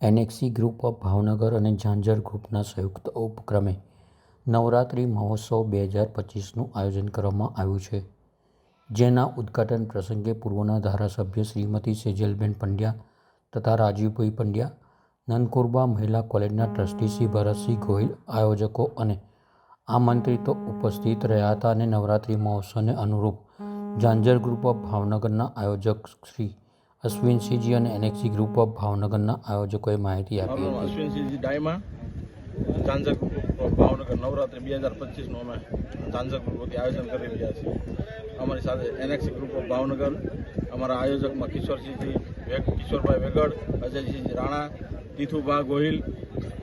Annexe group of Bhavnagar અને ઝાંઝર ગ્રુપના સંયુક્ત ઉપક્રમે નવરાત્રિ મહોત્સવ બે હજાર પચીસનું આયોજન કરવામાં આવ્યું છે. જેના ઉદ્ઘાટન પ્રસંગે પૂર્વના ધારાસભ્ય શ્રીમતી સેજલબેન પંડ્યા તથા રાજીવભાઈ પંડ્યા, નંદકુરબા મહિલા કોલેજના ટ્રસ્ટી શ્રી ભરતસિંહ ગોહિલ, આયોજકો અને આમંત્રિતો ઉપસ્થિત રહ્યા હતા અને નવરાત્રિ મહોત્સવને અનુરૂપ ઝાંઝર ગ્રુપ ઓફ ભાવનગરના આયોજક શ્રી અશ્વિનસિંહજી અને એનેક્સી ગ્રુપ ઓફ ભાવનગરના આયોજકોએ માહિતી આપી હતી. અશ્વિનસિંહજી ડાયમા ગ્રુપ ભાવનગર. નવરાત્રિ બે હજાર પચીસનું અમે ઝાંઝર ગ્રુપથી આયોજન કરી રહ્યા છીએ. અમારી સાથે એનએક્સી ગ્રુપ ઓફ ભાવનગર અમારા આયોજકમાં કિશોરસિંહજી કિશોરભાઈ વેગડ અજયસિંહજી રાણા તીથુભા ગોહિલ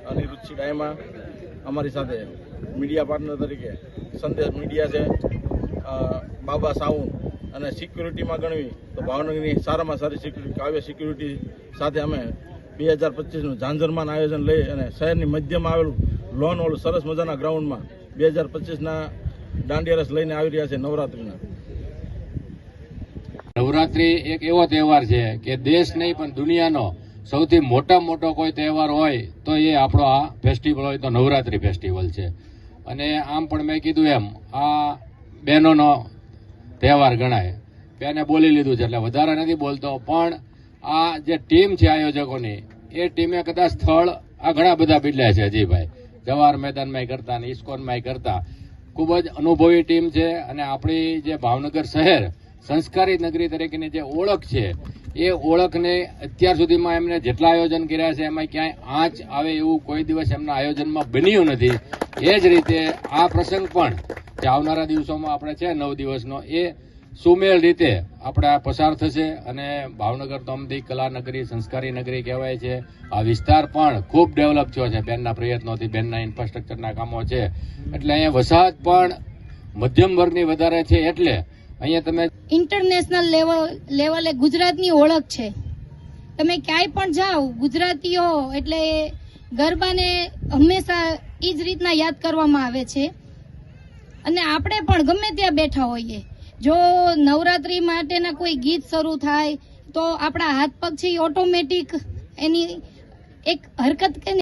અનિરુચિ ડાયમા. અમારી સાથે મીડિયા પાર્ટનર તરીકે સંદેશ મીડિયા છે. બાબા સાઉન્ડ અને સિક્યુરિટીમાં ગણવી, તો ભાવનગરની સારામાં સારી સિક્યુરિટી કાવ્ય સિક્યુરિટી સાથે અમે બે હજાર પચીસનું ઝાંઝરમાન આયોજન લઈ અને શહેરની મધ્યમાં આવેલું લોન હોલ સરસ મજાના ગ્રાઉન્ડમાં બે હજાર પચીસના દાંડિયારસ લઈને આવી રહ્યા છે નવરાત્રિના. નવરાત્રિ એક એવો તહેવાર છે કે દેશ નહીં, પણ દુનિયાનો સૌથી મોટા મોટો કોઈ તહેવાર હોય તો એ આપણો આ ફેસ્ટિવલ હોય તો નવરાત્રી ફેસ્ટિવલ છે. અને આમ પણ મેં કીધું એમ, આ બહેનોનો તહેવાર ગણાય. એને બોલી લીધું છે એટલે વધારે નથી બોલતો, પણ આ જે ટીમ છે આયોજકોની, એ ટીમે કદાચ સ્થળ આ ઘણા બધા બદલ્યા છે અજીભાઈ જવાહર મેદાનમાં કરતા અને ઇસ્કોનમાં કરતા. ખૂબ જ અનુભવી ટીમ છે અને આપણી જે ભાવનગર શહેર, સંસ્કારી નગરી તરીકેની જે ઓળખ છે, એ ઓળખને અત્યાર સુધીમાં એમને જેટલા આયોજન કર્યા છે એમાં ક્યાંય આંચ આવે એવું કોઈ દિવસ એમના આયોજનમાં બન્યું નથી. એ જ રીતે આ પ્રસંગ પણ જે આવનારા દિવસોમાં આપણે છે, નવ દિવસનો એ સુમેળ રીતે આપણે પસાર થશે અને ભાવનગર તો અમથી કલા સંસ્કારી નગરી કહેવાય છે. આ વિસ્તાર પણ ખૂબ ડેવલપ થયો છે બેનના પ્રયત્નોથી, બેનના ઇન્ફ્રાસ્ટ્રક્ચરના કામો છે. એટલે અહીંયા વસાહત પણ મધ્યમ વર્ગની વધારે છે એટલે અહીંયા તમે ઇન્ટરનેશનલ લેવલ લેવલે ગુજરાતની ઓળખ છે. તમે ક્યાંય પણ જાઓ, ગુજરાતીઓ એટલે ગરબાને હંમેશા એ જ રીતના યાદ કરવામાં આવે છે. અને આપણે પણ ગમે ત્યાં બેઠા હોઈએ. જો નવરાત્રી માટેના કોઈ ગીત શરૂ થાય, તો આપણા હાથ પગ છે ઓટોમેટિક એની એક હરકત કે